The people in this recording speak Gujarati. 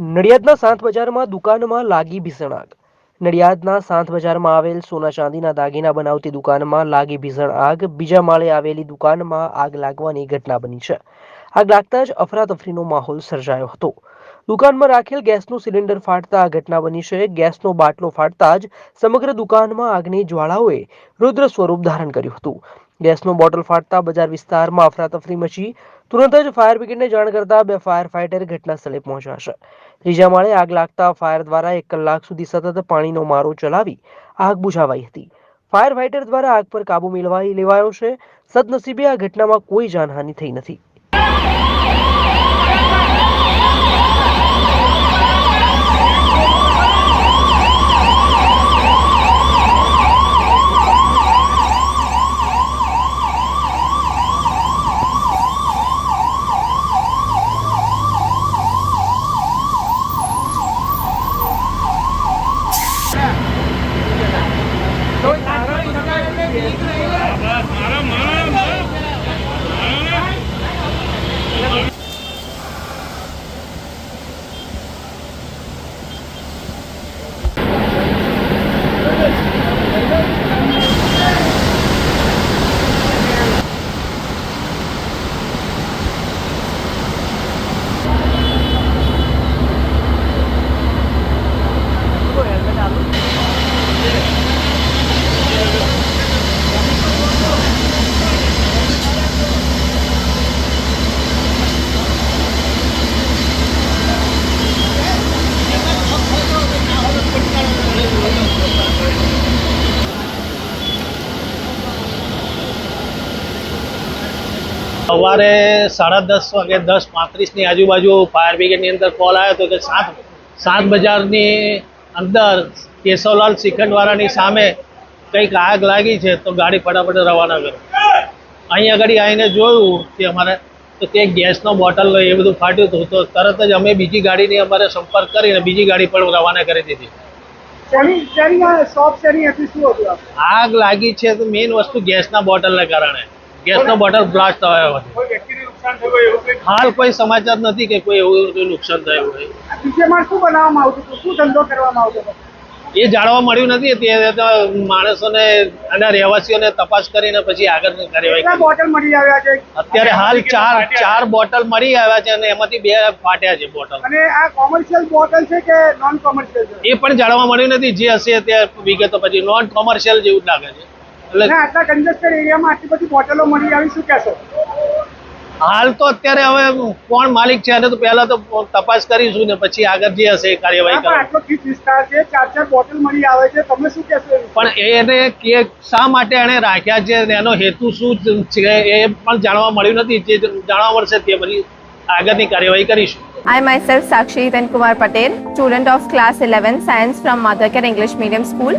નડિયાદના સાંત બજારમાં દુકાનમાં લાગી ભીષણ આગ. નડિયાદના સાંત બજારમાં આવેલ સોના ચાંદીના દાગીના બનાવતી દુકાનમાં લાગી ભીષણ આગ. બીજા માળે આવેલી દુકાનમાં આગ લાગવાની ઘટના બની છે. આગ લાગતા જ અફરાતફરીનો માહોલ સર્જાયો હતો. દુકાનમાં રાખેલ ગેસનું સિલિન્ડર ફાટતા આ ઘટના બની છે. ગેસનો બાટલો ફાટતા જ સમગ્ર દુકાનમાં આગની જ્વાળાઓએ રુદ્ર સ્વરૂપ ધારણ કર્યું હતું. ગેસનો બોટલ ફાટતા બજાર વિસ્તારમાં અફરાતફરી મચી. તુરંત જ ફાયર બ્રિગેડને જાણ કરતા બે ફાયર ફાઇટર ઘટના સ્થળે પહોંચ્યા છે. ત્રીજા માળે આગ લાગતા ફાયર દ્વારા એક કલાક સુધી સતત પાણીનો મારો ચલાવી આગ બુઝાવાઈ હતી. ફાયર ફાઇટર દ્વારા આગ પર કાબુ મેળવાઈ લેવાયો છે. સદનસીબે આ ઘટનામાં કોઈ જાનહાનિ થઈ નથી. સવારે સાડા દસ વાગે દસ પાંત્રીસની આજુબાજુ ફાયર બ્રિગેડની અંદર કોલ આવ્યો હતો કે સાત સાત બજારની અંદર કેશવલાલ શ્રીખંડવાળાની સામે કંઈક આગ લાગી છે તો ગાડી ફટાફટ રવાના કરો. અહીં આગળ આવીને જોયું કે અમારે તો તે ગેસનો બોટલ એ બધું ફાટ્યું હતું. તો તરત જ અમે બીજી ગાડીની અમારે સંપર્ક કરીને બીજી ગાડી પણ રવાના કરી દીધી? આગ લાગી છે તો મેઇન વસ્તુ ગેસના બોટલને કારણે. ગેસનો બટર બ્લાસ્ટ થયો હતો કોઈ વ્યક્તિને નુકસાન થયું હોય હાલ કોઈ સમાચાર નથી કે કોઈ એવું કોઈ નુકસાન થયું હોય. આ બીજે માળ શું બનાવવામાં આવતું હતું? શું ધંધો કરવામાં આવતો હતો? એ જાણવા મળ્યું નથી. તે માણસોને અને રહેવાસીઓને તપાસ કરીને પછી આગળની કાર્યવાહી કરી. બોટલ મળી આવ્યા છે? અત્યારે હાલ ચાર ચાર બોટલ મળી આવ્યા છે અને એમાંથી બે ફાટ્યા છે બોટલ. અને આ કોમર્શિયલ બોટલ છે કે નોન કોમર્શિયલ છે? એ પણ જાણવા મળ્યું નથી. જે હશે તે વિગતો પછી. નોન કોમર્શિયલ જેવું લાગે છે. એટલે આટલા કંજસ્ટેડ એરિયામાં આટલી બધી બોટલો મળી આવી શું કહેશો? હાલ તો અત્યારે હવે કોણ માલિક છે અને તો પહેલા તો તપાસ કરીશું ને પછી આગળ જે હશે એ કાર્યવાહી આટલો ગીચ વિસ્તાર છે ચાર ચાર બોટલ મળી આવે છે તમે શું કહેશો પણ એને કે શા માટે એને રાખ્યા છે અને એનો હેતુ શું છે એ પણ જાણવા મળ્યું નથી જે જાણવા મળશે તે બધી આગળની કાર્યવાહી કરીશું. I myself Sakshi Kumar Patel, student of class 11 science from Madhakar English Medium School.